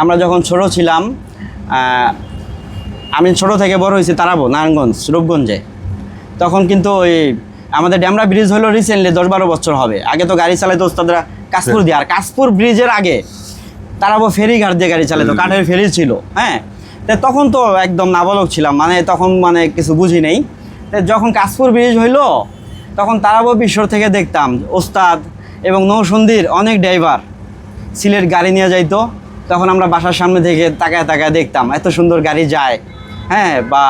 আমরা যখন ছোট ছিলাম আমি ছোট থেকে বড় হয়েছি তারাবো নারায়ণগঞ্জ রূপগঞ্জে। তখন কিন্তু ওই আমাদের ড্যামরা ব্রিজ হলো রিসেন্টলি দশ বারো বছর হবে। আগে তো গাড়ি চালাইতো ওস্তাদরা কাশপুর দিয়ে আর কাশপুর ব্রিজের আগে তারাবো ফেরি ঘাট দিয়ে গাড়ি চালাতো কাঠের ফেরি ছিল হ্যাঁ? তো তখন তো একদম নাবালক ছিলাম মানে তখন মানে কিছু বুঝি নেই। যখন কাশপুর ব্রিজ হইল তখন তারাবো বিশ্বর থেকে দেখতাম ওস্তাদ এবং নৌসন্দির অনেক ড্রাইভার সিলেট গাড়ি নিয়ে যাইতো। তখন আমরা বাসার সামনে থেকে তাকায় তাকায় দেখতাম এত সুন্দর গাড়ি যায় হ্যাঁ বা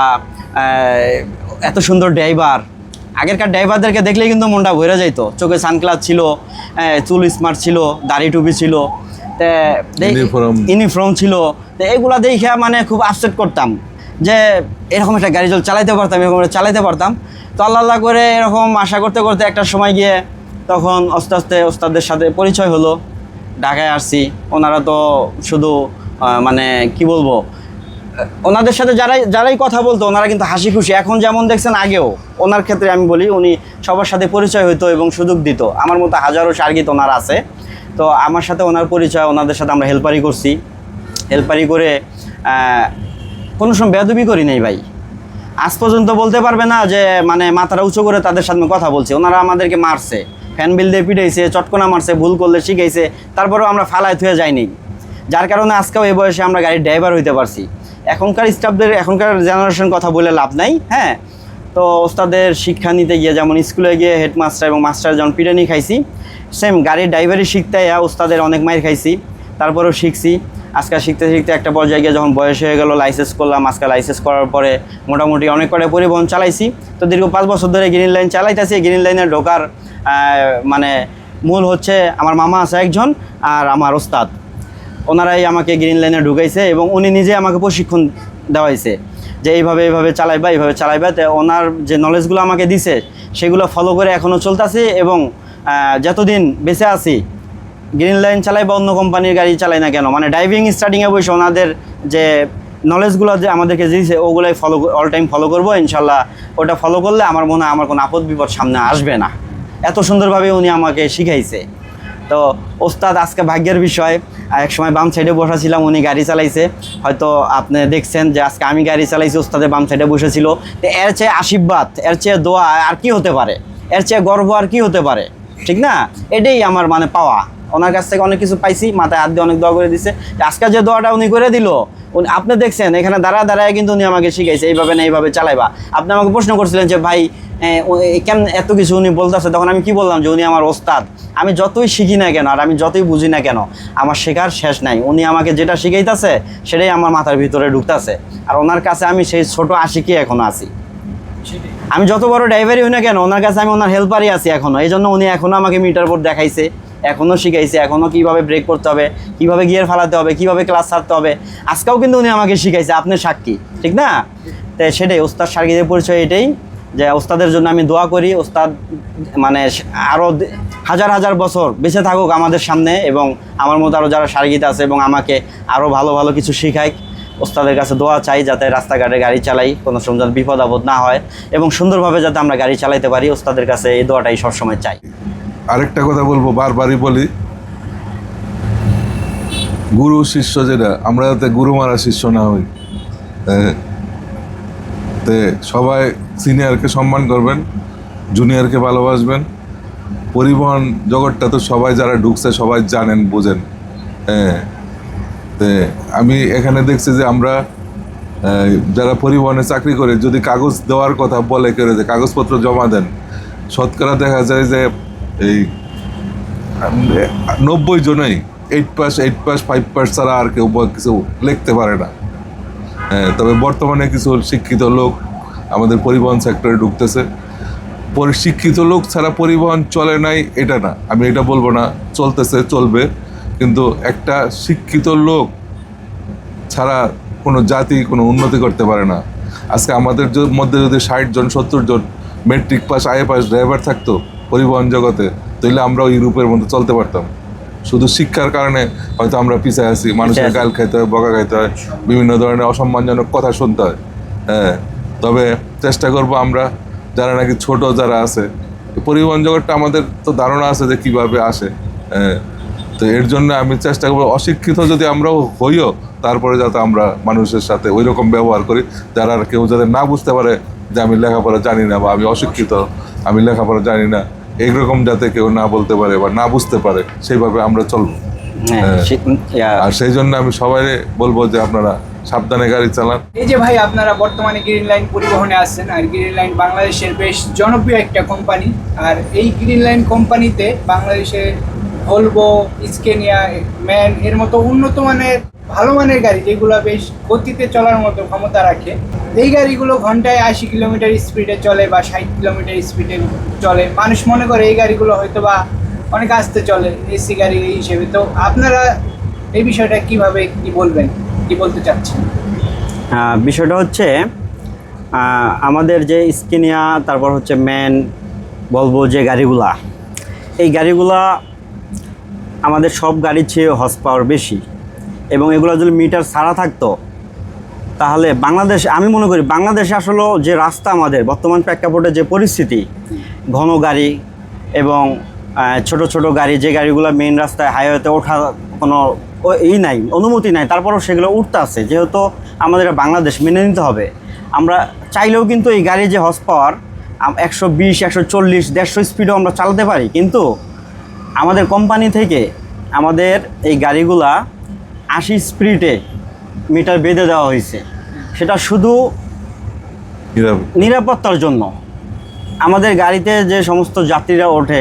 এত সুন্দর ড্রাইভার। আগেরকার ড্রাইভারদেরকে দেখলেই কিন্তু মনটা ভরে যাইতো। চোখে সানগ্লাস ছিল হ্যাঁ, চুল স্মার্ট ছিল দাড়ি টুপি ছিল ইউনিফর্ম ছিল তো এগুলা দেখে মানে খুব আপসেট করতাম। যে এরকম একটা গাড়ি চল চালাইতে পারতাম এরকম একটা চালাইতে পারতাম তো আল্লাহ আল্লাহ করে এরকম আশা করতে করতে একটা সময় গিয়ে তখন আস্তে আস্তে ওস্তাদের সাথে পরিচয় হলো। ঢাকায় আসছি। ওনারা তো শুধু মানে কি বলব, ওনাদের সাথে যারাই যারাই কথা বলতো, ওনারা কিন্তু হাসি খুশি। এখন যেমন দেখছেন আগেও, ওনার ক্ষেত্রে আমি বলি, উনি সবার সাথে পরিচয় হতো এবং সুযোগ দিত। আমার মতো হাজারো সার্গিত ওনার আছে। তো আমার সাথে ওনার পরিচয়, ওনাদের সাথে আমরা হেল্পারি করছি। হেল্পারি করে কোনো সময় বেদবি করি নাই ভাই। আজ পর্যন্ত বলতে পারবে না যে মানে মাথাটা উঁচু করে তাদের সাথে কথা বলছি। ওনারা আমাদেরকে মারছে। ফ্যান বিল দিয়ে পিটাইছে, চটকনা মারছে, ভুল করলে শিখাইছে, তারপরেও আমরা ফালায় থুয়ে যাইনি। যার কারণে আজকেও এই বয়সে আমরা গাড়ির ড্রাইভার হইতে পারছি। এখনকার স্টাফদের এখনকার জেনারেশন কথা বলে লাভ নাই হ্যাঁ? তো ওস্তাদের শিক্ষা নিতে গিয়ে যেমন স্কুলে গিয়ে হেডমাস্টার এবং মাস্টার যেমন পিটানি খাইছি সেম গাড়ির ড্রাইভারই শিখতে ওস্তাদের অনেক মাইর খাইছি, তারপরেও শিখছি। আজকে শিখতে শিখতে একটা পর্যায়ে গিয়ে যখন বয়স হয়ে গেল লাইসেন্স করলাম, আজকে লাইসেন্স করার পরে মোটামুটি অনেক কটা পরিবহন চালাইছি। তো দীর্ঘ পাঁচ বছর ধরে গ্রিন লাইন চালাইতেছি গ্রিন লাইনে ঢোকার মানে মূল হচ্ছে আমার মামা আছে একজন আর আমার ওস্তাদ। ওনারাই আমাকে গ্রিন লাইনে ঢুকাইছে এবং উনি নিজে আমাকে প্রশিক্ষণ দেওয়াইছে যে এইভাবে এইভাবে চালাইবা এইভাবে চালাইবা। তো ওনার যে নলেজগুলো আমাকে দিছে, সেগুলো ফলো করে এখনও চলতেছি এবং যতদিন বেঁচে আছি গ্রিন লাইন চালাই বা অন্য কোম্পানির গাড়ি চালাই না কেন? মানে ড্রাইভিং স্টার্টিংয়ে বসে ওনাদের যে নলেজগুলো যে আমাদেরকে দিয়েছে ওগুলোই ফলো অল টাইম ফলো করব, ইনশাল্লাহ। ওটা ফলো করলে আমার মনে হয় আমার কোনো আপদ বিপদ সামনে আসবে না। এত সুন্দরভাবে উনি আমাকে শিখাইছে। তো ওস্তাদ, আজকে ভাগ্যের বিষয়। এক সময় বাম সাইডে বসাছিলাম, উনি গাড়ি চালাইছে। হয়তো আপনি দেখছেন যে আজকে আমি গাড়ি চালাইছি ওস্তাদের বাম সাইডে বসেছিল। তো এর চেয়ে আশীর্বাদ, এর চেয়ে দোয়া আর কি হতে পারে? এর চেয়ে গর্ব আর কি হতে পারে? ঠিক না? এটাই আমার মানে পাওয়া। ওনার কাছ থেকে অনেক কিছু পাইছি, মাথায় হাত দিয়ে অনেক দোয়া করে দিছে। আজকে যে দোয়াটা উনি করে দিল আপনি দেখছেন, এখানে দাঁড়া দাঁড়ায় কিন্তু উনি আমাকে শিখাইছে, এইভাবে না এইভাবে চালাইবা। আপনি আমাকে প্রশ্ন করছিলেন যে, ভাই কেন এত কিছু উনি বলতেছে? তখন আমি কি বললাম যে, উনি আমার ওস্তাদ। আমি যতই শিখি না কেন, আর আমি যতই বুঝি না কেন, আমার শেখার শেষ নাই। উনি আমাকে যেটা শিখাইতেছে, সেটাই আমার মাথার ভিতরে ঢুকতেছে। আর ওনার কাছে আমি সেই ছোট আশিকি এখনও আছি। আমি যত বড় ড্রাইভারই হই না কেন, ওনার কাছে আমি ওনার হেল্পারই আছি এখনও। এই জন্য উনি এখনও আমাকে মিটার বোর্ড দেখাইছে। এখনও শিখাইছে এখনও কীভাবে ব্রেক করতে হবে, কীভাবে গিয়ার ফালাতে হবে, কীভাবে ক্লাস ছাড়তে হবে। আজকেও কিন্তু উনি আমাকে শিখাইছে, আপনি সাক্ষী, ঠিক না? তো সেটাই, ওস্তাদ সার্গিদের পরিচয় এটাই, যে ওস্তাদের জন্য আমি দোয়া করি, ওস্তাদ মানে আরও হাজার হাজার বছর বেঁচে থাকুক আমাদের সামনে এবং আমার মতো আরও যারা সার্গিত আছে এবং আমাকে আরও ভালো ভালো কিছু শিখায় ওস্তাদের কাছে দোয়া চাই যাতে রাস্তাঘাটে গাড়ি চালাই, কোনো সময় যেন বিপদ আপদ না হয় এবং সুন্দরভাবে যাতে আমরা গাড়ি চালাইতে পারি, ওস্তাদের কাছে এই দোয়াটাই সবসময় চাই। আরেকটা কথা বলব, বারবারই বলি। গুরু শিষ্য যেটা, আমরা যাতে গুরু মারা শিষ্য না হই। তে সবাই সিনিয়রকে সম্মান করবেন জুনিয়রকে ভালোবাসবেন। পরিবহন জগৎটা তো সবাই যারা ঢুকছে, সবাই জানেন, বোঝেন। হ্যাঁ তে আমি এখানে দেখছি যে আমরা যারা পরিবহনে চাকরি করে, যদি কাগজ দেওয়ার কথা বলে কেউ যে কাগজপত্র জমা দেন, শতকরা দেখা যায় যে এই নব্বই জনেই eight pass eight pass five pass ছাড়া আর কেউ কিছু লিখতে পারে না। তবে বর্তমানে কিছু শিক্ষিত লোক আমাদের পরিবহন সেক্টরে ঢুকতেছে। পরি- শিক্ষিত লোক ছাড়া পরিবহন চলে নাই, এটা না। আমি এটা বলব না, চলতেছে, চলবে। কিন্তু একটা শিক্ষিত লোক ছাড়া কোনো জাতি, কোনো উন্নতি করতে পারে না। আজকে আমাদের মধ্যে যদি ষাট জন, সত্তর জন matric pass I pass driver থাকতো পরিবহন জগতে তাহলে আমরাও ইউরোপের মধ্যে চলতে পারতাম। শুধু শিক্ষার কারণে হয়তো আমরা পিছিয়ে আছি মানুষের গাল খাইতে হয় বকা খাইতে হয় বিভিন্ন ধরনের অসম্মানজনক কথা শুনতে হয়। হ্যাঁ তবে চেষ্টা করব আমরা যারা নাকি ছোট যারা আছে পরিবহন জগৎটা আমাদের তো ধারণা আছে যে কীভাবে আসে হ্যাঁ। তো এর জন্য আমি চেষ্টা করব অশিক্ষিত যদি আমরাও হইও তারপরে যাতে আমরা মানুষের সাথে ওই রকম ব্যবহার করি যারা আর কেউ যাতে না বুঝতে পারে যে আমি লেখাপড়া জানি না বা আমি অশিক্ষিত আমি লেখাপড়া জানি না এইরকম যাতে কেউ না বলতে পারে বা না বুঝতে পারে সেইভাবে আমরা চলবো। হ্যাঁ হ্যাঁ। সে- আর সেই জন্য আমি সবাই বলব যে আপনারা সাবধানে গাড়ি চালান। এই যে ভাই আপনারা বর্তমানে গ্রিন লাইন পরিবহনে আসছেন আর গ্রিন লাইন বাংলাদেশের বেশ জনপ্রিয় একটা কোম্পানি আর এই গ্রিন লাইন কোম্পানিতে বাংলাদেশে ভলভো স্কেনিয়া ম্যান এর মতো উন্নত মানের ভালো মানের গাড়ি যেগুলো বেশ গতিতে চলার মতো ক্ষমতা রাখে, এই গাড়িগুলো ঘন্টায় আশি কিলোমিটার স্পিডে চলে বা ষাট কিলোমিটার স্পিডে চলে। মানুষ মনে করে এই গাড়িগুলো হয়তো বা অনেক আস্তে চলে, এসি গাড়ি এই হিসেবে। তো আপনারা এই বিষয়টা কীভাবে কি বলবেন, কি বলতে চাচ্ছেন? বিষয়টা হচ্ছে আমাদের যে স্কিনিয়া, তারপর হচ্ছে ম্যান, বলব যে গাড়িগুলা, এই গাড়িগুলা আমাদের সব গাড়ির চেয়ে হর্স পাওয়ার বেশি। এবং এগুলো যদি মিটার ছাড়া থাকতো, তাহলে বাংলাদেশ, আমি মনে করি বাংলাদেশে আসলে যে রাস্তা আমাদের, বর্তমান প্রেক্ষাপটে যে পরিস্থিতি, ঘন গাড়ি এবং ছোট ছোট গাড়ি, যে গাড়িগুলো মেইন রাস্তায় হাইওয়েতে ওঠা কোনো ই নাই, অনুমতি নাই, তারপরেও সেগুলো উঠতে আছে। যেহেতু আমাদের বাংলাদেশ মেনে নিতে হবে। আমরা চাইলেও কিন্তু এই গাড়ি যে হর্স পাওয়ার একশো বিশ, একশো চল্লিশ, দেড়শো স্পিডও আমরা চালাতে পারি। কিন্তু আমাদের কোম্পানি থেকে আমাদের এই গাড়িগুলা আশি স্পিডে মিটার বেঁধে দেওয়া হয়েছে। সেটা শুধু নিরাপত্তার জন্য। আমাদের গাড়িতে যে সমস্ত যাত্রীরা ওঠে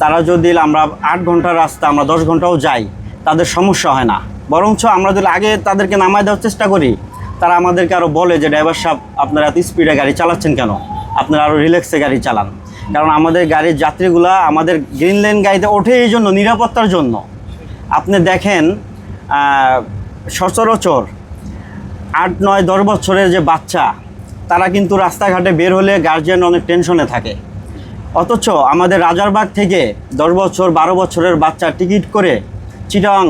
তারা যদি আমরা আট ঘণ্টার রাস্তা আমরা দশ ঘন্টাও যাই তাদের সমস্যা হয় না। বরঞ্চ আমরা যদি আগে তাদেরকে নামায় দেওয়ার চেষ্টা করি তারা আমাদেরকে আরও বলে যে ড্রাইভার সাহেব আপনারা এত স্পিডে গাড়ি চালাচ্ছেন কেন? আপনারা আরও রিল্যাক্সে গাড়ি চালান। কারণ আমাদের গাড়ির যাত্রীগুলা আমাদের গ্রিন লাইন গাড়িতে ওঠে এই জন্য নিরাপত্তার জন্য। আপনি দেখেন সচরাচর আট, নয়, দশ বছরের যে বাচ্চা, তারা কিন্তু রাস্তাঘাটে বের হলে গার্জিয়ান অনেক টেনশনে থাকে। অথচ আমাদের রাজারবাগ থেকে দশ বছর, বারো বছরের বাচ্চা টিকিট করে চিটাং,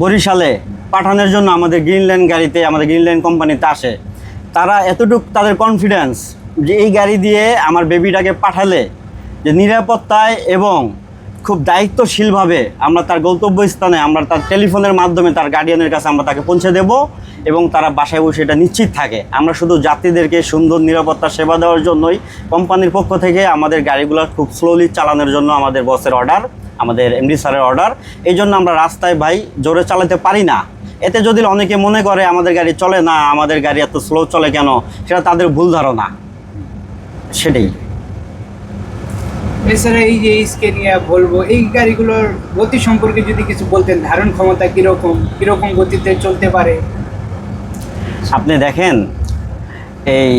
বরিশালে পাঠানোর জন্য আমাদের গ্রিনল্যান্ড গাড়িতে, আমাদের গ্রিনল্যান্ড কোম্পানিতে আসে। তারা এতটুকু তাদের কনফিডেন্স যে এই গাড়ি দিয়ে আমার বেবিটাকে পাঠালে যে নিরাপত্তায় এবং খুব দায়িত্বশীলভাবে আমরা তার গন্তব্যস্থানে, আমরা তার টেলিফোনের মাধ্যমে তার গার্ডিয়ানের কাছে আমরা তাকে পৌঁছে দেব এবং তারা বাসায় বসে এটা নিশ্চিত থাকে। আমরা শুধু যাত্রীদেরকে সুন্দর নিরাপত্তা সেবা দেওয়ার জন্যই, কোম্পানির পক্ষ থেকে আমাদের গাড়িগুলো খুব স্লোলি চালানোর জন্য আমাদের বসের অর্ডার আমাদের এমডি অর্ডার এই জন্য আমরা রাস্তায় ভাই জোরে চালাতে পারি না। এতে যদি অনেকে মনে করে আমাদের গাড়ি চলে না, আমাদের গাড়ি এত স্লো চলে কেন, সেটা তাদের ভুল ধারণা। সেটাই। এছাড়া এই যে স্কেনিয়া বলব, এই গাড়িগুলোর গতি সম্পর্কে যদি কিছু বলতেন, ধারণ ক্ষমতা কীরকম কীরকম গতিতে চলতে পারে? আপনি দেখেন, এই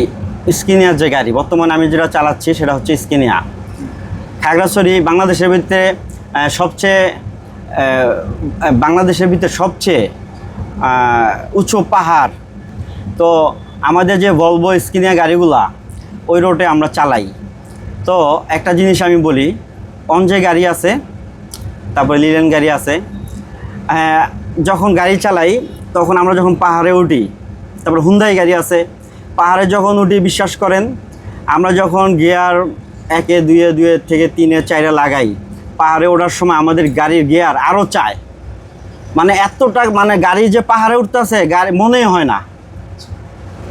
স্কিনিয়ার যে গাড়ি, বর্তমানে আমি যেটা চালাচ্ছি সেটা হচ্ছে স্কিনিয়া। খাগড়াছড়ি বাংলাদেশের ভিতরে সবচেয়ে বাংলাদেশের ভিতরে সবচেয়ে উঁচু পাহাড়। তো আমাদের যে ভলভো স্কিনিয়া গাড়িগুলা, ওই রোডে আমরা চালাই। তো একটা জিনিস আমি বলি যে গাড়ি আছে, তারপরে লিলেন গাড়ি আছে। যখন গাড়ি চালাই, তখন আমরা যখন পাহাড়ে উঠি, তারপরে হুন্দাই গাড়ি আছে, পাহাড়ে যখন উঠি, বিশ্বাস করেন, আমরা যখন গিয়ার একে, দুয়ে দুয়ে থেকে তিনে, চাইরে লাগাই, পাহাড়ে ওঠার সময় আমাদের গাড়ির গিয়ার আরও চায়। মানে এতটা মানে গাড়ি যে পাহাড়ে উঠতেছে, গাড়ি মনেই হয় না পিছু- স্কিনিয়া গাড়ি এত শক্তি।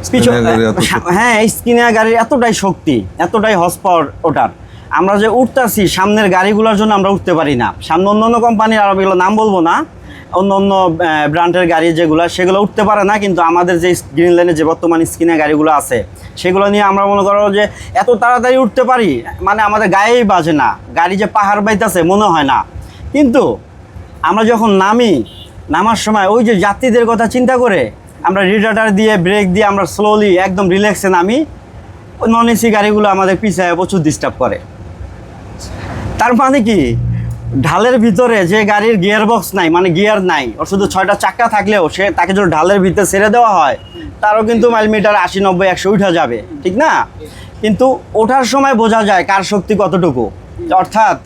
হ্যাঁ স্কিনিয়া গাড়ির এতটাই শক্তি এতটাই হর্স পাওয়ার ওটার। আমরা যে উঠতেছি সামনের গাড়িগুলোর জন্য আমরা উঠতে পারি না। সামনে অন্য অন্য কোম্পানির আরও এগুলো নাম বলব না। অন্য অন্য ব্র্যান্ডের গাড়ি যেগুলো সেগুলো উঠতে পারে না কিন্তু আমাদের যে গ্রিন লাইনে যে বর্তমান স্কিনে গাড়িগুলো আছে সেগুলো নিয়ে আমরা মনে করো যে এত তাড়াতাড়ি উঠতে পারি মানে আমাদের গায়েই বাজে না। গাড়ি যে পাহাড় বাইতেছে মনে হয় না। কিন্তু আমরা যখন নামি নামার সময় ওই যে যাত্রীদের কথা চিন্তা করে আমরা রিডাটার দিয়ে ব্রেক দিয়ে আমরা স্লোলি একদম রিল্যাক্সে নামি নন এসি গাড়িগুলো আমাদের পিছায় প্রচুর ডিস্টার্ব করে। তার মানে কি? ঢালের ভিতরে যে গাড়ির গিয়ার বক্স নাই মানে গিয়ার নাই, ওর শুধু ছয়টা চাক্কা থাকলেও সে তাকে যদি ঢালের ভিতরে ছেড়ে দেওয়া হয়, তারও কিন্তু মাইল মিটার আশি, নব্বই, একশো উঠা যাবে, ঠিক না? কিন্তু ওঠার সময় বোঝা যায় কার শক্তি কতটুকু। অর্থাৎ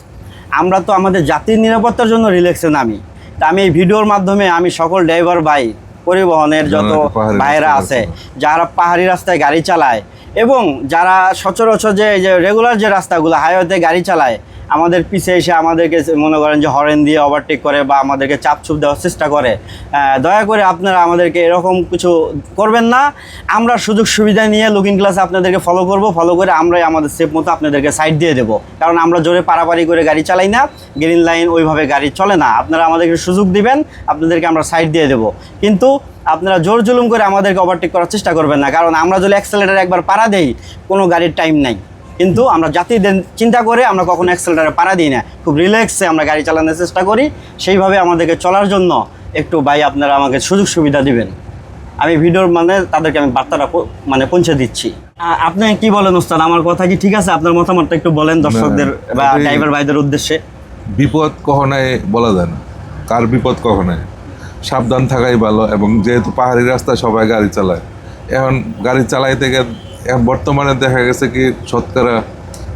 আমরা তো আমাদের জাতির নিরাপত্তার জন্য রিল্যাক্সে নামি। তা আমি এই ভিডিওর মাধ্যমে আমি সকল ড্রাইভার ভাই পরিবহনের যত ভাইরা আছে যারা পাহাড়ি রাস্তায় গাড়ি চালায় এবং যারা সচরাচর যে যে রেগুলার যে রাস্তাগুলো হাইওয়েতে গাড়ি চালায়, আমাদের পিছে এসে আমাদেরকে মনে করেন যে হরেন দিয়ে ওভারটেক করে বা আমাদেরকে চাপ চুপ দেওয়ার চেষ্টা করে দয়া করে আপনারা আমাদেরকে এরকম কিছু করবেন না। আমরা সুযোগ সুবিধা নিয়ে লুকিং ক্লাসে আপনাদেরকে ফলো করব ফলো করে আমরাই আমাদের সেফ মতো আপনাদেরকে সাইড দিয়ে দেবো। কারণ আমরা জোরে পারাপারি করে গাড়ি চালাই না গ্রিন লাইন ওইভাবে গাড়ি চলে না। আপনারা আমাদেরকে সুযোগ দিবেন, আপনাদেরকে আমরা সাইড দিয়ে দেবো। কিন্তু আপনারা জোর জুলুম করে আমাদেরকে ওভারটেক করার চেষ্টা করবেন না। কারণ আমরা যদি অ্যাক্সেলেটার একবার পাড়া দেই কোনো গাড়ির টাইম নাই। কিন্তু আমরা জাতিদের চিন্তা করে আমরা কখনো অ্যাক্সেলেটারে পাড়া দিই না। খুব রিল্যাক্সে আমরা গাড়ি চালানোর চেষ্টা করি। সেইভাবে আমাদেরকে চলার জন্য একটু ভাই আপনারা আমাকে সুযোগ সুবিধা দিবেন। আমি ভিডিওর মানে তাদেরকে আমি বার্তাটা মানে পৌঁছে দিচ্ছি। আপনি কি বলেন ওস্তাদ? আমার কথা কি ঠিক আছে? আপনার মতামতটা একটু বলেন দর্শকদের বা ড্রাইভার ভাইদের উদ্দেশ্যে। বিপদ কখনোই বলা যায় না। কার বিপদ কখনোই? সাবধান থাকাই ভালো এবং যেহেতু পাহাড়ি রাস্তায় সবাই গাড়ি চালায়। এখন গাড়ি চালাইতে গিয়ে বর্তমানে দেখা গেছে কি শতকরা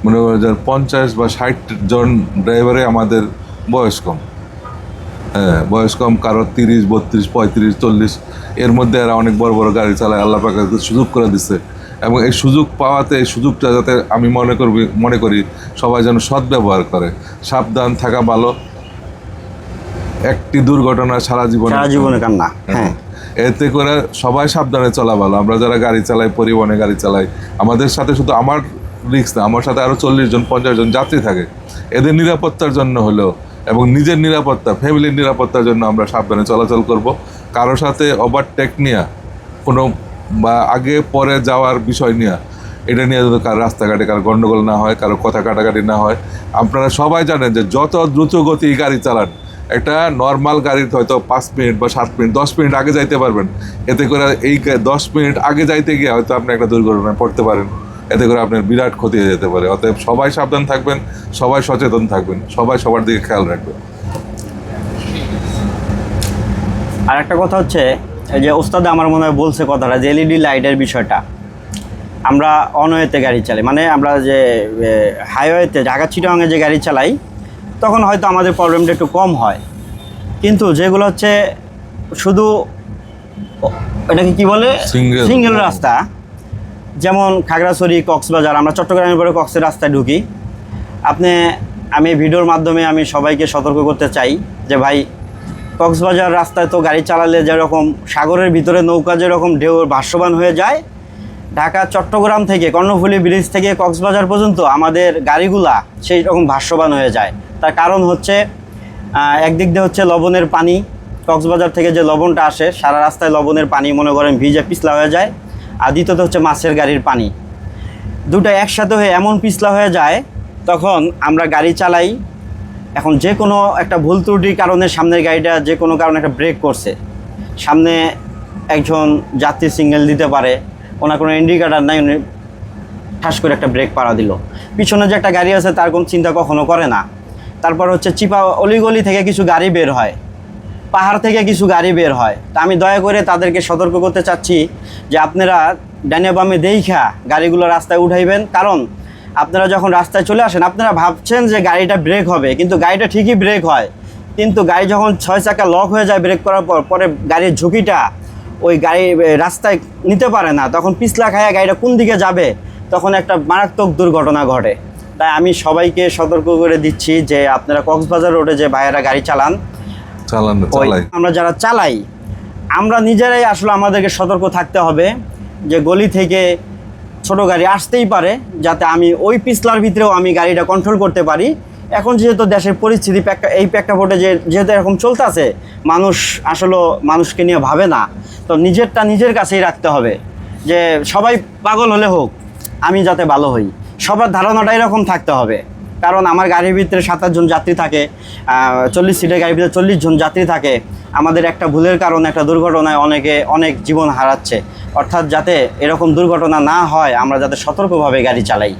মনে করেন পঞ্চাশ বা ষাট জন ড্রাইভারে আমাদের বয়স কম হ্যাঁ বয়স কম, কারও তিরিশ, বত্রিশ, পঁয়ত্রিশ, চল্লিশ, এর মধ্যে এরা অনেক বড় বড় গাড়ি চালায়, আল্লাহ পাকে সুযোগ করে দিচ্ছে এবং এই সুযোগ পাওয়াতে, এই সুযোগটা যাতে আমি মনে করবি, মনে করি সবাই যেন সদ্ব্যবহার করে। সাবধান থাকা ভালো একটি দুর্ঘটনা সারা জীবন সারা জীবনে কান্না। হ্যাঁ। এতে করে সবাই সাবধানে চলা ভালো। আমরা যারা গাড়ি চালাই পরিবহনে গাড়ি চালাই আমাদের সাথে শুধু আমার রিক্স না আমার সাথে আরও চল্লিশ জন পঞ্চাশ জন যাত্রী থাকে। এদের নিরাপত্তার জন্য হলেও এবং নিজের নিরাপত্তা ফ্যামিলির নিরাপত্তার জন্য আমরা সাবধানে চলাচল করব। কারোর সাথে ওভারটেক নিয়ে কোনো বা আগে পরে যাওয়ার বিষয় নিয়ে এটা নিয়ে যদি কারও রাস্তাঘাটে কারও গন্ডগোল না হয় কারও কথা কাটাকাটি না হয় আপনারা সবাই জানেন যে যত দ্রুত গতি গাড়ি চালান একটা নর্মাল গাড়ির হয়তো পাঁচ মিনিট বা সাত মিনিট, দশ মিনিট আগে যাইতে পারবেন। এতে করে এই দশ মিনিট আগে যাইতে গিয়ে হয়তো আপনি একটা দুর্ঘটনায় পড়তে পারেন। এতে করে আপনার বিরাট ক্ষতি হয়ে যেতে পারে। অতএব সবাই সাবধান থাকবেন, সবাই সচেতন থাকবেন, সবাই সবার দিকে খেয়াল রাখবেন। আর একটা কথা হচ্ছে যে ওস্তাদ আমার মনে হয় বলছে কথাটা যে এলইডি লাইটের বিষয়টা। আমরা অনওয়েতে গাড়ি চালাই মানে আমরা যে হাইওয়েতে ঢাকা চিটাঙে যে গাড়ি চালাই তখন হয়তো আমাদের প্রবলেমটা একটু কম হয়। কিন্তু যেগুলো হচ্ছে শুধু এটাকে কি বলে. সিঙ্গেল রাস্তা। যেমন খাগড়াছড়ি কক্সবাজার আমরা চট্টগ্রামের পরে কক্সের রাস্তায় ঢুকি। আপনি আমি ভিডিওর মাধ্যমে আমি সবাইকে সতর্ক করতে চাই যে ভাই কক্সবাজার রাস্তায় তো গাড়ি চালালে যেরকম সাগরের ভিতরে নৌকা যেরকম ঢেউ ভাসমান হয়ে যায় ঢাকা, চট্টগ্রাম থেকে, কর্ণফুলী ব্রিজ থেকে কক্সবাজার পর্যন্ত আমাদের গাড়িগুলা সেই রকম ভাস্যবান হয়ে যায়। তার কারণ হচ্ছে একদিক দিয়ে হচ্ছে লবণের পানি, কক্সবাজার থেকে যে লবণটা আসে, সারা রাস্তায় লবণের পানি, মনে করেন ভিজে পিছলা হয়ে যায়, আর দ্বিতীয়ত হচ্ছে মাছের গাড়ির পানি। দুটো একসাথে হয়ে এমন পিছলা হয়ে যায়, তখন আমরা গাড়ি চালাই। এখন যে কোনো একটা ভুল ত্রুটির কারণে সামনের গাড়িটা যে কোনো কারণে একটা ব্রেক করছে। সামনে একজন যাত্রী সিঙ্গেল দিতে পারে ওনার কোনো ইন্ডিকেটার নাই, উনি ঠাস করে একটা ব্রেক পাড়া দিল। পিছনে যে একটা গাড়ি আছে, তার কোনো চিন্তা কখনো করে না। তারপর হচ্ছে চিপা অলিগলি থেকে কিছু গাড়ি বের হয়। পাহাড় থেকে কিছু গাড়ি বের হয়। তা আমি দয়া করে তাদেরকে সতর্ক করতে চাচ্ছি যে আপনারা ডানে বামে দেইখা গাড়িগুলো রাস্তায় উঠাইবেন। কারণ আপনারা যখন রাস্তায় চলে আসেন, আপনারা ভাবছেন যে গাড়িটা ব্রেক হবে, কিন্তু গাড়িটা ঠিকই ব্রেক হয়। কিন্তু গাড়ি যখন ছয় চাকা লক হয়ে যায় ব্রেক করার পর, পরে গাড়ির ঝুঁকিটা ওই গাড়ি রাস্তায় নিতে পারে না। তখন পিছলা খায়া গাড়িটা কোন দিকে যাবে? তখন একটা মারাত্মক দুর্ঘটনা ঘটে। তাই আমি সবাইকে সতর্ক করে দিচ্ছি যে আপনারা কক্সবাজার রোডে যে ভাইয়েরা গাড়ি চালান চালান আমরা যারা চালাই আমরা নিজেরাই আসলে আমাদেরকে সতর্ক থাকতে হবে যে গলি থেকে ছোট গাড়ি আসতেই পারে যাতে আমি ওই পিছলার ভিতরেও আমি গাড়িটা কন্ট্রোল করতে পারি। এখন যেহেতু দেশের পরিস্থিতি এই প্রেক্ষাপটে যে যেহেতু এরকম চলতেছে, মানুষ আসলে মানুষকে নিয়ে ভাবে না। তো নিজেরটা নিজের কাছেই রাখতে হবে যে সবাই পাগল হলে হোক, আমি যাতে ভালো হই। সবার ধারণাটা এরকম থাকতে হবে। কারণ আমার গাড়ির ভিতরে সাতাশ জন যাত্রী থাকে চল্লিশ সিটের গাড়ির ভিতরে চল্লিশ জন যাত্রী থাকে। আমাদের একটা ভুলের কারণে, একটা দুর্ঘটনায় অনেকে অনেক জীবন হারাচ্ছে। অর্থাৎ যাতে এরকম দুর্ঘটনা না হয়, আমরা যাতে সতর্কভাবে গাড়ি চালাই।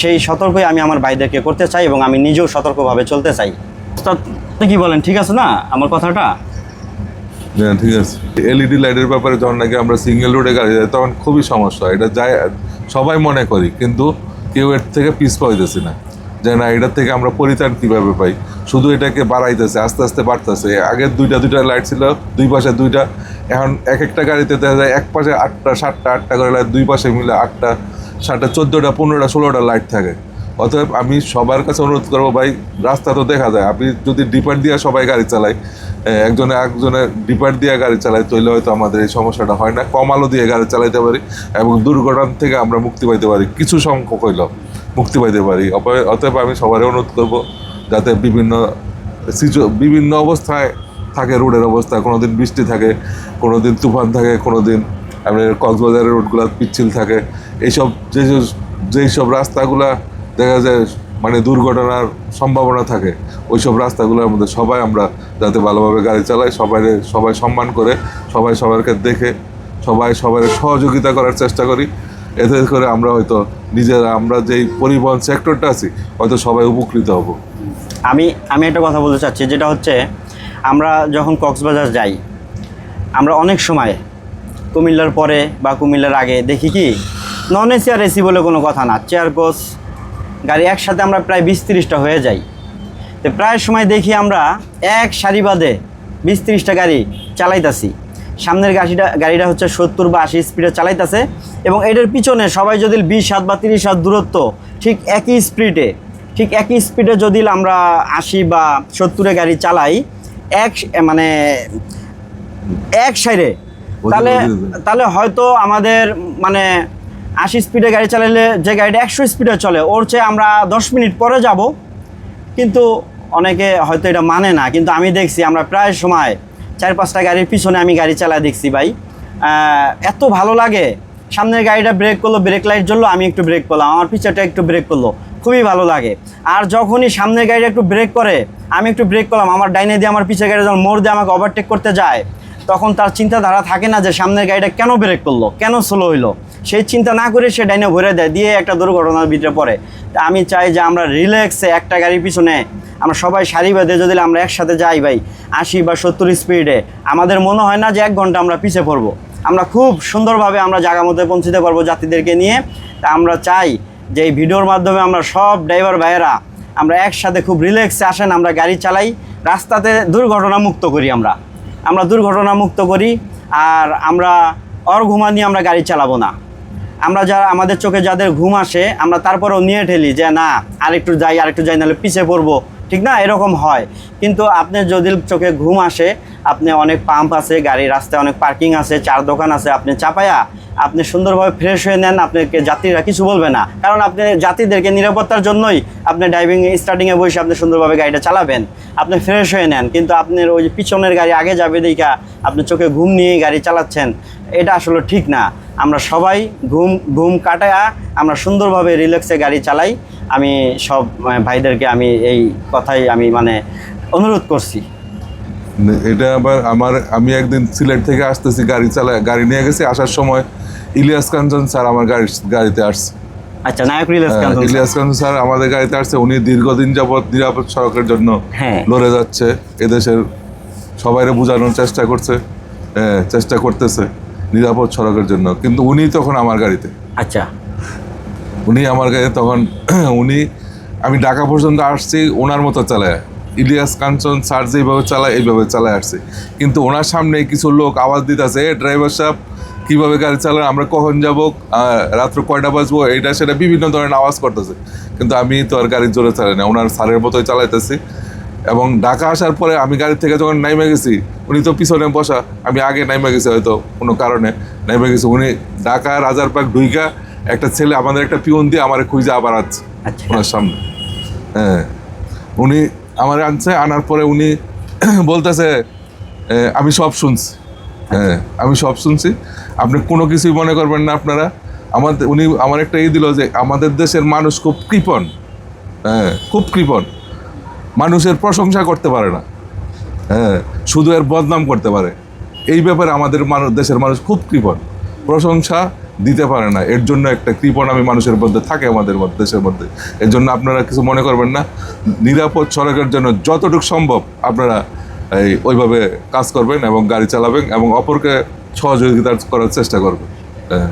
সেই সতর্কই আমি আমার ভাইদেরকে করতে চাই এবং আমি নিজেও সতর্কভাবে চলতে চাই। কি বলেন, ঠিক আছে না? আমার কথাটা? হ্যাঁ ঠিক আছে। এলইডি লাইটের ব্যাপারে যখন নাকি আমরা সিঙ্গেল রোডে গাড়ি যাই, তখন খুবই সমস্যা এটা যায়, সবাই মনে করি, কিন্তু কেউ এর থেকে পিস পাইতেছি না। যে না, এটার থেকে আমরা পরিত্রাণ কীভাবে পাই? শুধু এটাকে বাড়াইতেছে, আস্তে আস্তে বাড়তেছে। আগের দুইটা দুইটা লাইট ছিল, দুই পাশে দুইটা। এখন এক একটা গাড়িতে দেখা যায় এক পাশে আটটা, সাতটা, আটটা করে লাইট, দুই পাশে মিলে আটটা, সাতটা, চোদ্দোটা, পনেরোটা, ষোলোটা লাইট থাকে। অতএব আমি সবার কাছে অনুরোধ করব, ভাই, রাস্তা তো দেখা যায়। আপনি যদি ডিপার দিয়ে সবাই গাড়ি চালায় একজনে একজনের ডিপার দিয়ে গাড়ি চালায় তাহলে হয়তো আমাদের এই সমস্যাটা হয় না। কম আলো দিয়ে গাড়ি চালাইতে পারি এবং দুর্ঘটনা থেকে আমরা মুক্তি পাইতে পারি, কিছু সংখ্যক হইলেও মুক্তি পাইতে পারি। অতএব আমি সবারই অনুরোধ করব, যাতে বিভিন্ন সিচু- বিভিন্ন অবস্থায় থাকে রোডের অবস্থা। কোনো দিন বৃষ্টি থাকে কোনো দিন তুফান থাকে কোনো দিন আপনার কক্সবাজারের রোডগুলো পিচ্ছিল থাকে। এইসব যে যেই সব রাস্তাগুলা দেখা যায় মানে দুর্ঘটনার সম্ভাবনা থাকে, ওই সব রাস্তাগুলোর মধ্যে সবাই আমরা যাতে ভালোভাবে গাড়ি চালাই সবাই সবাই সম্মান করে, সবাই সবাইকে দেখে, সবাই সবার সহযোগিতা করার চেষ্টা করি। এতে করে আমরা হয়তো নিজেরা, আমরা যেই পরিবহন সেক্টরটা আছি, হয়তো সবাই উপকৃত হব। আমি আমি একটা কথা বলতে চাচ্ছি, যেটা হচ্ছে আমরা যখন কক্সবাজার যাই, আমরা অনেক সময় কুমিল্লার পরে বা কুমিল্লার আগে দেখি কি নন এসি আর এসি বলে কোনো কথা না চেয়ার কোচ গাড়ি একসাথে আমরা প্রায় বিশ তিরিশটা হয়ে যাই। তো প্রায় সময় দেখি আমরা এক সারি বাদে বিশ তিরিশটা গাড়ি চালাইতাছি। সামনের গাড়িটা গাড়িটা হচ্ছে সত্তর বা আশি স্পিডে চালাইতেছে। এবং এটার পিছনে সবাই যদি বিশ হাত বা তিরিশ হাত দূরত্ব ঠিক একই স্পিডে ঠিক একই স্পিডে যদি আমরা আশি বা সত্তরে গাড়ি চালাই এক মানে এক সাইডে তাহলে তাহলে হয়তো আমাদের মানে আশি স্পিডে গাড়ি চালালে যে গাড়িটা একশো স্পিডে চলে ওর চেয়ে আমরা দশ মিনিট পরে যাব। কিন্তু অনেকে হয়তো এটা মানে না কিন্তু আমি দেখছি আমরা প্রায় সময় চার পাঁচটা গাড়ির পিছনে আমি গাড়ি চালা দেখছি ভাই। এত ভালো লাগে। সামনের গাড়িটা ব্রেক করল ব্রেক লাইট জ্বললো, আমি একটু ব্রেক করলাম, আমার পিছাটা একটু ব্রেক করল। খুবই ভালো লাগে। আর যখনই সামনের গাড়িটা একটু ব্রেক করে, আমি একটু ব্রেক করলাম, আমার ডাইনে দিয়ে আমার পিছের গাড়ি যখন মোড় দিয়ে আমাকে ওভারটেক করতে যায়। তখন তার চিন্তাধারা থাকে না যে সামনের গাড়িটা কেন ব্রেক করল, কেন স্লো হইল। সেই চিন্তা না করে সে ডাইনে ভরে দেয়, দিয়ে একটা দুর্ঘটনার ভিতরে পড়ে। তা আমি চাই যে আমরা রিল্যাক্সে একটা গাড়ির পিছনে, আমরা সবাই সারি বেঁধে যদি আমরা একসাথে যাই ভাই, আশি বা সত্তর স্পিডে আমাদের মনে হয় না যে এক ঘণ্টা আমরা পিছিয়ে পড়ব। আমরা খুব সুন্দরভাবে আমরা জায়গা মধ্যে পৌঁছতে পারব যাত্রীদেরকে নিয়ে। তা আমরা চাই যে এই ভিডিওর মাধ্যমে আমরা সব ড্রাইভার ভাইয়েরা আমরা একসাথে খুব রিল্যাক্সে আসেন, আমরা গাড়ি চালাই, রাস্তাতে দুর্ঘটনা মুক্ত করি আমরা। আমরা দুর্ঘটনা মুক্ত করি আর আমরা অর ঘুমা নিয়ে আমরা গাড়ি চালাবো না। আমরা যারা আমাদের চোখে যাদের ঘুম আসে, আমরা তারপরেও নিয়ে ঠেলি যে না, আরেকটু যাই আরেকটু যাই, নাহলে পিছিয়ে পড়ব। ঠিক না? এরকম হয়। কিন্তু আপনি যদি চোখে ঘুম আসে, আপনি অনেক পাম্প আছে গাড়ি রাস্তায় অনেক পার্কিং আছে, চার দোকান আছে, আপনি চাপায়া আপনি সুন্দরভাবে ফ্রেশ হয়ে নেন, আপনাকে যাত্রীরা কিছু বলবে না। কারণ আপনি যাত্রীদেরকে নিরাপত্তার জন্যই আপনি ড্রাইভিং স্টার্টিংয়ে বসে আপনি সুন্দরভাবে গাড়িটা চালাবেন। আপনি ফ্রেশ হয়ে নেন। কিন্তু আপনার ওই পিছনের গাড়ি আগে যাবে দেখা, আপনি চোখে ঘুম নিয়ে গাড়ি চালাচ্ছেন, এটা আসলে ঠিক না। আমরা সবাই ঘুম ঘুম কাটায়া আমরা সুন্দরভাবে রিল্যাক্সে গাড়ি চালাই। আমি সব ভাইদেরকে আমি এই কথাই আমি মানে অনুরোধ করছি। এটা আবার আমার আমি একদিন সিলেট থেকে আসতেছি গাড়ি চালা গাড়ি নিয়ে গেছি আসার সময় ইলিয়াস কাঞ্চন স্যার আমার গাড়ি গাড়িতে আসছে। আচ্ছা নায়ক রিল্যাক্স হ্যাঁ, ইলিয়াস কাঞ্চন স্যার আমাদের গাড়িতে আসছে উনি দীর্ঘদিন যাবৎ নিরাপদ সড়কের জন্য হ্যাঁ। লড়ে যাচ্ছে এদেশের সবাইরে বোঝানোর চেষ্টা করছে হ্যাঁ, চেষ্টা করতেছে। নিরাপদ সড়কের জন্য। কিন্তু উনি তখন আমার গাড়িতে। আচ্ছা। উনি আমার গাড়িতে তখন উনি আমি ঢাকা পর্যন্ত আসছি ওনার মতো চালায়। ইলিয়াস কাঞ্চন স্যার যেভাবে চালায় এইভাবে চালায় আসছে। কিন্তু ওনার সামনে কিছু লোক আওয়াজ দিতেছে এ ড্রাইভার সাহেব কীভাবে গাড়ি চালান? আমরা কখন যাব? রাত্র কয়টা বাজবো? এইটা সেটা বিভিন্ন ধরনের আওয়াজ করতেছে। কিন্তু আমি তো আর গাড়ি জোরে চালাই না ওনার স্যারের মতোই চালাইতেছি। এবং ঢাকা আসার পরে আমি গাড়ি থেকে যখন নাইমে গেছি উনি তো পিছনে বসা আমি আগে নাইমে গেছি হয়তো কোনো কারণে। নাইমে গেছি উনি ঢাকা রাজার পাক ঢুইকা একটা ছেলে আমাদের একটা পিয়ন দিয়ে আমার খুঁজে আবার আনছে আচ্ছা। ওনার সামনে। হ্যাঁ। উনি আমার আনছে আনার পরে উনি বলতেছে আমি সব শুনছি। হ্যাঁ আমি সব শুনছি। আপনি কোনো কিছুই মনে করবেন না আপনারা। আমাদের উনি আমার একটা ই দিল যে আমাদের দেশের মানুষ খুব কৃপণ। হ্যাঁ খুব কৃপণ। মানুষের প্রশংসা করতে পারে না। হ্যাঁ শুধু এর বদনাম করতে পারে। এই ব্যাপারে আমাদের মানুষ, দেশের মানুষ খুব কৃপণ। প্রশংসা দিতে পারে না। এর জন্য একটা কৃপণ আমি মানুষের মধ্যে থাকে আমাদের দেশের মধ্যে। এর জন্য আপনারা কিছু মনে করবেন না। নিরাপদ সড়কের জন্য যতটুকু সম্ভব আপনারা এই ওইভাবে কাজ করবেন এবং গাড়ি চালাবেন এবং অপরকে সহযোগিতা করার চেষ্টা করবেন। হ্যাঁ।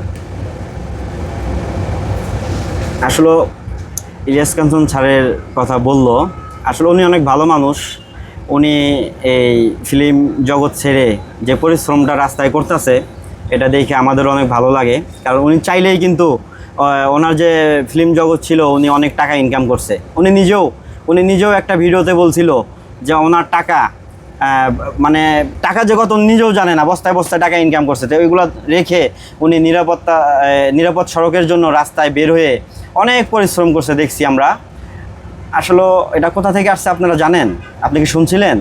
আসলে ইলিয়াস কাঞ্চন স্যারের কথা বলল আসলে উনি অনেক ভালো মানুষ। উনি এই ফিল্ম জগৎ ছেড়ে যে পরিশ্রমটা রাস্তায় করতেছে, এটা দেখে আমাদের অনেক ভালো লাগে। কারণ উনি চাইলেই কিন্তু ওনার যে ফিল্ম জগৎ ছিল, উনি অনেক টাকা ইনকাম করছে। উনি নিজেও উনি নিজেও একটা ভিডিওতে বলছিল যে ওনার টাকা মানে টাকা যে কত নিজেও জানে না, বস্তায় বস্তায় টাকা ইনকাম করছে। তো ওইগুলো রেখে উনি নিরাপত্তা নিরাপদ সড়কের জন্য রাস্তায় বের হয়ে অনেক পরিশ্রম করছে, দেখছি আমরা। আসলে এটা কোথা থেকে আসছে আপনারা জানেন? আপনি কি শুনছিলেন?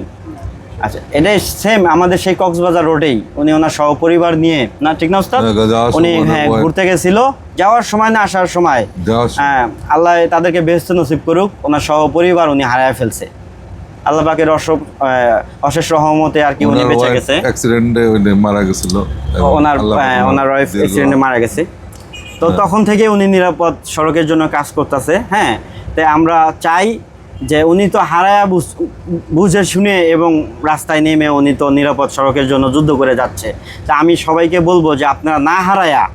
আচ্ছা এটাই সেম আমাদের সেই কক্সবাজার রোডেই উনি ওনার সহপরিবার নিয়ে না ঠিক না ওস্তাদ? হ্যাঁ, উনি হ্যাঁ ঘুরতে গেছিল। যাওয়ার সময় না আসার সময়। হ্যাঁ আল্লাহ তাদেরকে বেহস্ত নসিব করুক ওনার সহপরিবার উনি হারায় ফেলছে। আল্লাহ পাকের অশেষ রহমতে আর কি উনি বেঁচে গেছে। অ্যাক্সিডেন্টে মারা গেছিল ওনার ওনার ওনার ওয়াইফ অ্যাক্সিডেন্টে মারা গেছে। তো হ্যাঁ। তখন থেকে উনি নিরাপদ সড়কের জন্য কাজ করতেছে। হ্যাঁ তাই আমরা চাই যে উনি তো হারায়া বুঝ- শুনে এবং রাস্তায় নেমে উনি তো নিরাপদ সড়কের জন্য যুদ্ধ করে যাচ্ছে। তা আমি সবাইকে বলব যে আপনারা না হারায়া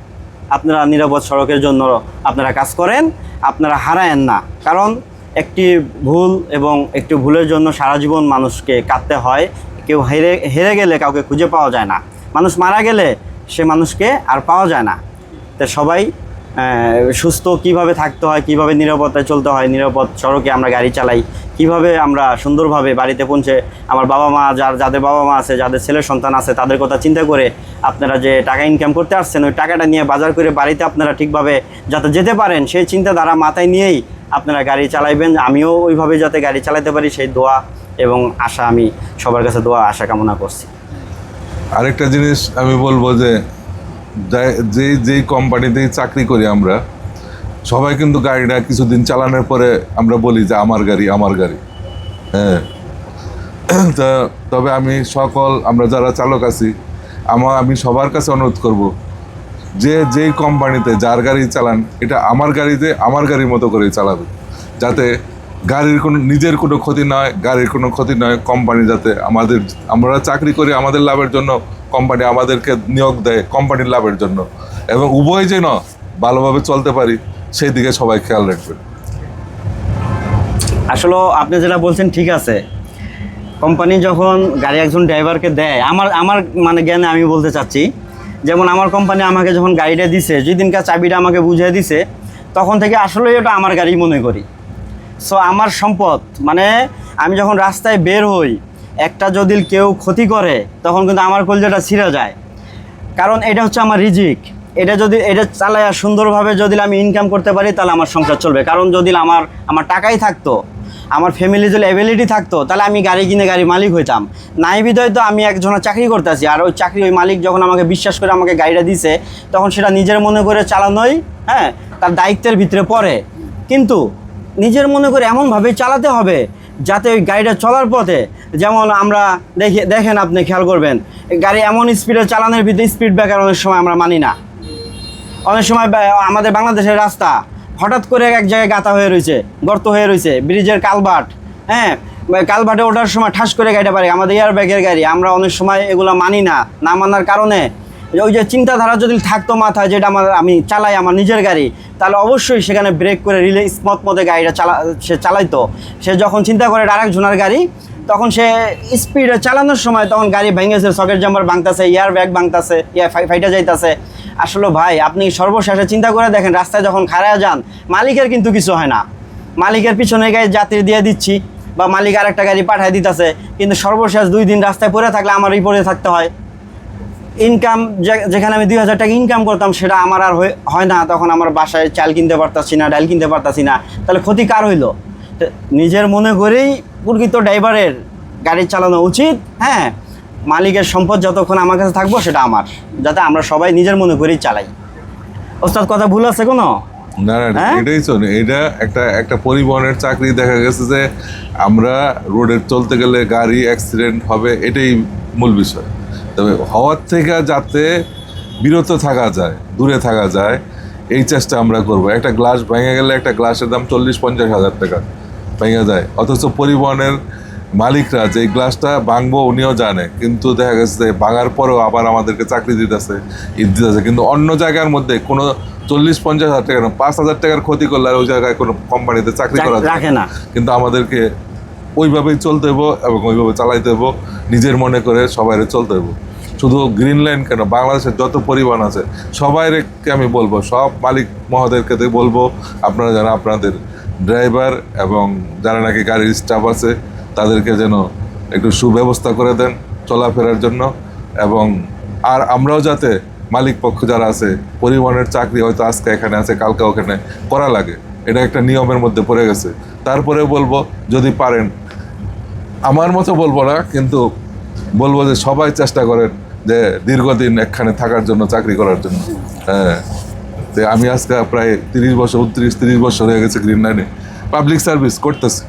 আপনারা নিরাপদ সড়কের জন্য আপনারা কাজ করেন, আপনারা হারায়েন না। কারণ একটি ভুল এবং একটি ভুলের জন্য সারা জীবন মানুষকে কাঁদতে হয়, কেউ হেরে হেরে গেলে কাউকে খুঁজে পাওয়া যায় না। মানুষ মারা গেলে সে মানুষকে আর পাওয়া যায় না। তো সবাই সুস্থ কীভাবে থাকতে হয়, কীভাবে নিরাপত্তায় চলতে হয়, নিরাপদ সড়কে আমরা গাড়ি চালাই, কীভাবে আমরা সুন্দরভাবে বাড়িতে পৌঁছে আমার বাবা মা, যার, যাদের বাবা মা আছে, যাদের ছেলে সন্তান আছে, তাদের কথা চিন্তা করে আপনারা যে টাকা ইনকাম করতে আসছেন, ওই টাকাটা নিয়ে বাজার করে বাড়িতে আপনারা ঠিকভাবে যাতে যেতে পারেন, সেই চিন্তাধারা মাথায় নিয়েই আপনারা গাড়ি চালাইবেন। আমিও ওইভাবে যাতে গাড়ি চালাতে পারি, সেই দোয়া এবং আশা আমি সবার কাছে দোয়া, আশা কামনা করছি। আরেকটা জিনিস আমি বলব যে যা- যেই কোম্পানিতেই চাকরি করি আমরা, সবাই কিন্তু গাড়িটা কিছুদিন চালানোর পরে আমরা বলি যে আমার গাড়ি আমার গাড়ি। হ্যাঁ। তা তবে আমি সকল, আমরা যারা চালক আছি আমার আমি সবার কাছে অনুরোধ করব, যে যেই কোম্পানিতে যার গাড়ি চালান, এটা আমার গাড়িতে আমার গাড়ির মতো করে চালাবে। যাতে গাড়ির কোনো, নিজের কোনো ক্ষতি নয়, গাড়ির কোনো ক্ষতি নয় কোম্পানি যাতে আমাদের আমরা চাকরি করি আমাদের লাভের জন্য কোম্পানি আমাদেরকে নিয়োগ দেয় কোম্পানির লাভের জন্য। এবং উভয় যেন ভালোভাবে চলতে পারি, সেই দিকে সবাই খেয়াল রাখবেন আসলে আপনি যেটা বলছেন ঠিক আছে। কোম্পানি যখন গাড়ি একজন ড্রাইভারকে দেয়, আমার আমার মানে জ্ঞানে আমি বলতে চাচ্ছি, যেমন আমার কোম্পানি আমাকে যখন গাড়িটা দিছে, যেদিনকার চাবিটা আমাকে বুঝিয়ে দিছে, তখন থেকে আসলে ওটা আমার গাড়ি মনে করি। সো আমার সম্পদ মানে আমি যখন রাস্তায় বের হই একটা যদি কেউ ক্ষতি করে, তখন কিন্তু আমার কলজাটা ছিঁড়ে যায়। কারণ এটা হচ্ছে আমার রিজিক। এটা যদি, এটা চালায় সুন্দরভাবে যদি আমি ইনকাম করতে পারি, তাহলে আমার সংসার চলবে। কারণ যদি আমার আমার টাকাই থাকতো, আমার ফ্যামিলি যদি অ্যাবিলিটি থাকতো, তাহলে আমি গাড়ি কিনে গাড়ি মালিক হইতাম। নাই বিধয় তো আমি একজনের চাকরি করতেছি, আর ওই চাকরি, ওই মালিক যখন আমাকে বিশ্বাস করে আমাকে গাড়িটা দিছে, তখন সেটা নিজের মনে করে চালানোই হ্যাঁ তার দায়িত্বের ভিতরে পড়ে। কিন্তু নিজের মনে করে এমনভাবেই চালাতে হবে যাতে ওই গাড়িটা চলার পথে যেমন আমরা দেখে দেখেন আপনি খেয়াল করবেন, গাড়ি এমন স্পিডে চালানোর ভিতরে স্পিড ব্রেকার অনেক সময় আমরা মানি না। অনেক সময় আমাদের বাংলাদেশের রাস্তা হঠাৎ করে এক জায়গায় গাতা হয়ে রয়েছে, গর্ত হয়ে রয়েছে, ব্রিজের কালভার্ট হ্যাঁ? কালভার্টে ওঠার সময় ঠাস করে গাড়িটা পারে, আমাদের এয়ার ব্যাগের গাড়ি, আমরা অনেক সময় এগুলো মানি না না মানার কারণে ওই যে চিন্তাধারা যদি থাকতো মাথায়, যেটা আমার আমি চালাই আমার নিজের গাড়ি, তাহলে অবশ্যই সেখানে ব্রেক করে রিলে স্মথ মতো গাড়িটা চালা সে চালাইতো। সে যখন চিন্তা করে ডাইরেক্ট জোনার গাড়ি, তখন সে স্পিডে চালানোর সময় তখন গাড়ি ভেঙেছে সকেট জাম্বার ভাঙতেছে এয়ার ব্যাগ ভাঙতেছে ইয়ার ফাইটা যাইতেছে। আসলে ভাই, আপনি সর্বশেষে চিন্তা করে দেখেন, রাস্তায় যখন খারায়া যান, মালিকের কিন্তু কিছু হয় না। মালিকের পিছনে গাড়ি যাত্রী দিয়ে দিচ্ছি, বা মালিক আরেকটা গাড়ি পাঠায় দিতেছে, কিন্তু সর্বশেষ দুই দিন রাস্তায় পড়ে থাকলে আমারই পড়ে থাকতে হয়। ইনকাম যেখানে আমি দুই হাজার টাকা ইনকাম করতাম সেটা আমার আর হয়ে- না। তখন আমার বাসায় চাল কিনতে পারতাছি না ডাল কিনতে পারতাছি না। তাহলে ক্ষতি কার হইল? নিজের মনে করেই প্রকৃত ড্রাইভারের গাড়ি চালানো উচিত হ্যাঁ? মালিকের সম্পদ যতক্ষণ আমার কাছে থাকব সেটা আমার। যাতে আমরা সবাই নিজের মনে করেই চালাই। ওস্তাদ কথা ভুল আছে কোনো? না না হ্যাঁ? এটাই তো এটা একটা একটা পরিবহনের চাকরি দেখা গেছে যে আমরা রোডে চলতে গেলে গাড়ি অ্যাক্সিডেন্ট হবে এটাই মূল বিষয়। তবে হওয়ার থেকে যাতে বিরত থাকা যায় দূরে থাকা যায় এই চেষ্টা আমরা করব। একটা গ্লাস ভেঙে গেলে একটা গ্লাসের দাম চল্লিশ পঞ্চাশ হাজার টাকা ভেঙে যায়। অথচ পরিবহনের মালিকরা যে গ্লাসটা ভাঙবো উনিও জানে। কিন্তু দেখা গেছে যে ভাঙার পরেও আবার আমাদেরকে চাকরি দিতেছে ঈদ দিতেছে। কিন্তু অন্য জায়গার মধ্যে কোনো চল্লিশ পঞ্চাশ হাজার টাকা না পাঁচ হাজার টাকার ক্ষতি করলে আর ওই জায়গায় কোনো কোম্পানিতে চাকরি করা যায় রাখে না। কিন্তু আমাদেরকে ওইভাবেই চলতে হইব এবং ওইভাবে চালাইতে হইব। নিজের মনে করে সবাই চলতে হইব। শুধু গ্রিন লাইন কেন? বাংলাদেশের যত পরিবহন আছে, সবাইকে আমি বলব, সব মালিক মহোদয়কে বলব, আপনারা যেন আপনাদের ড্রাইভার এবং যারা নাকি গাড়ির স্টাফ আছে, তাদেরকে যেন একটু সুব্যবস্থা করে দেন চলাফেরার জন্য এবং আর আমরাও যাতে মালিক পক্ষ যারা আছে, পরিবহনের চাকরি হয়তো আজকে এখানে আছে, কালকে ওখানে করা লাগে। এটা একটা নিয়মের মধ্যে পড়ে গেছে। তারপরে বলব, যদি পারেন, আমার মতো বলব না, কিন্তু বলব যে সবাই চেষ্টা করেন যে দীর্ঘদিন একখানে থাকার জন্য, চাকরি করার জন্য। হ্যাঁ। তো আমি আজকে প্রায় তিরিশ বছর, উনত্রিশ, তিরিশ বছর হয়ে গেছে গ্রিন লাইনে পাবলিক সার্ভিস করতেছি।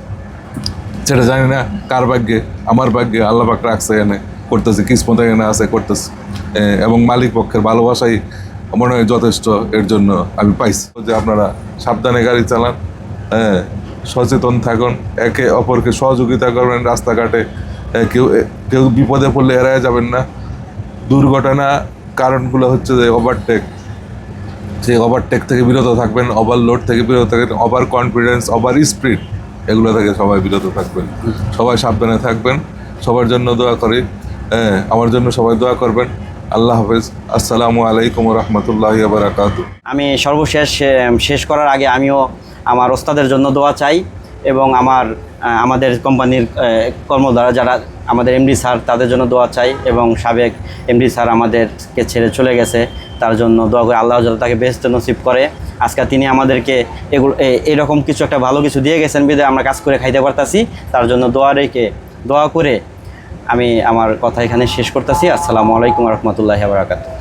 সেটা জানি না কার ভাগ্যে, আমার ভাগ্যে আল্লাহ পাক রাখছে এখানে করতেছি, কিসমত এখানে আছে, করতেছি। এবং মালিক পক্ষের ভালোবাসাই মনে হয় যথেষ্ট এর জন্য আমি পাইছি। যে আপনারা সাবধানে গাড়ি চালান হ্যাঁ সচেতন থাকুন, একে অপরকে সহযোগিতা করবেন, রাস্তাঘাটে কেউ কেউ বিপদে পড়লে এড়ায় যাবেন না। দুর্ঘটনা কারণগুলো হচ্ছে যে ওভারটেক সেই ওভারটেক থেকে বিরত থাকবেন ওভারলোড থেকে বিরত থাকবেন ওভার কনফিডেন্স ওভার স্পিড এগুলো থেকে সবাই বিরত থাকবেন। সবাই সাবধানে থাকবেন। সবার জন্য দোয়া করি। হ্যাঁ আমার জন্য সবাই দোয়া করবেন। আল্লাহ হাফেজ। আসসালামু আলাইকুম রহমতুল্লাহ বারাকাতু আমি সর্বশেষ শেষ করার আগে আমিও আমার ওস্তাদের জন্য দোয়া চাই। এবং আমার আমাদের কোম্পানির কর্মধারা যারা আমাদের এমডি স্যার, তাদের জন্য দোয়া চাই এবং সাবেক এমডি স্যার আমাদেরকে ছেড়ে চলে গেছে, তার জন্য দোয়া করে। আল্লাহ যাতে তাকে বেস্ত নসিব করে। আজকে তিনি আমাদেরকে এগুলো এরকম কিছু একটা ভালো কিছু দিয়ে গেছেন বিধে আমরা কাজ করে খাইতে পারতাছি, তার জন্য দোয়া রেখে, দোয়া করে আমি আমার কথা এখানে শেষ করতেছি। আসসালামু আলাইকুম রহমতুল্লাহ বারাকাতু